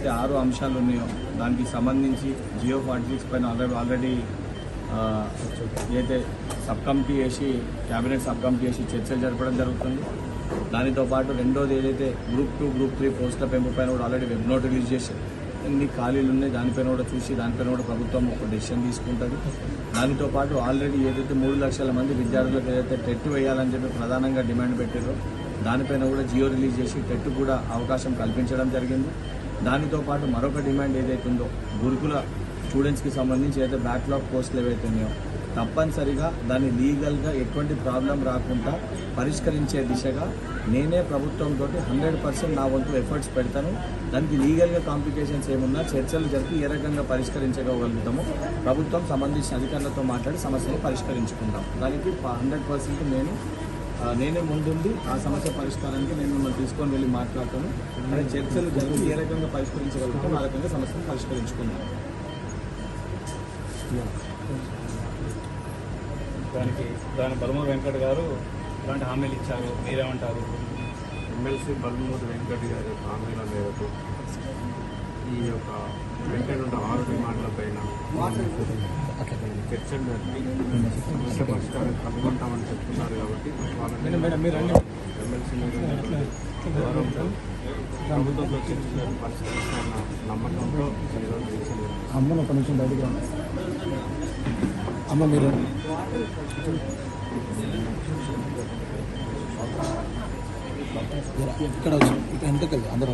ఏవైతే ఆరు అంశాలు ఉన్నాయో దానికి సంబంధించి జియో పాలిటిక్స్ పైన ఆల్రెడీ ఆల్రెడీ ఏదైతే సబ్ కమిటీ వేసి క్యాబినెట్ సబ్ కమిటీ వేసి చర్చలు జరపడం జరుగుతుంది. దానితో పాటు రెండోది ఏదైతే గ్రూప్ టూ గ్రూప్ త్రీ పోస్టుల పెంపు పైన కూడా ఆల్రెడీ వెబ్ నోట్ రిలీజ్ చేసి ఎన్ని ఖాళీలు ఉన్నాయి దానిపైన కూడా చూసి దానిపైన కూడా ప్రభుత్వం ఒక డెసిషన్ తీసుకుంటుంది. దానితో పాటు ఆల్రెడీ ఏదైతే మూడు లక్షల మంది విద్యార్థులకు ఏదైతే టెట్ వేయాలని చెప్పి ప్రధానంగా డిమాండ్ పెట్టారో దానిపైన కూడా జియో రిలీజ్ చేసి టెట్ కూడా అవకాశం కల్పించడం జరిగింది. దానితో పాటు మరొక డిమాండ్ ఏదైతే ఉందో గురుకుల స్టూడెంట్స్కి సంబంధించి అయితే బ్యాక్లాగ్ పోస్టులు ఏవైతే ఉన్నాయో తప్పనిసరిగా దాన్ని లీగల్గా ఎటువంటి ప్రాబ్లం రాకుండా పరిష్కరించే దిశగా నేనే ప్రభుత్వంతో హండ్రెడ్ పర్సెంట్ నా వంతు ఎఫర్ట్స్ పెడతాను. దానికి లీగల్గా కాంప్లికేషన్స్ ఏమున్నా చర్చలు జరిపి ఏ రకంగా పరిష్కరించగలుగుతామో ప్రభుత్వం సంబంధించిన అధికారులతో మాట్లాడి సమస్యను పరిష్కరించుకుందాం. దానికి హండ్రెడ్ పర్సెంట్ నేను నేనే ముందుండి ఆ సమస్య పరిష్కారానికి నేను మిమ్మల్ని తీసుకొని వెళ్ళి మాట్లాడతాను. అనే చర్చలు జరిపి ఏ రకంగా పరిష్కరించగలుగుతాం ఆ రకంగా సమస్యను పరిష్కరించుకుందాం. దానికి దాని బలమ వెంకట్ గారు ఇలాంటి హామీలు ఇచ్చారు. మీరేమంటారు? ఎమ్మెల్సీ బల్మూరి వెంకట్ గారి హామీల మేరకు ఈ యొక్క వెంకట ఆరు డిమాండ్ల పైన చర్చలు జరిపి పరిష్కారం కనుగొంటామని చెప్తున్నారు కాబట్టి ప్రభుత్వంతో చర్చలు పరిష్కరిస్తున్న నమ్మకంతో అమ్మను ఒక నిమిషం బయటికి రండి. అమ్మ మీరు ఇక్కడ వచ్చి ఇక్కడ ఎంతకెళ్ళి అందరూ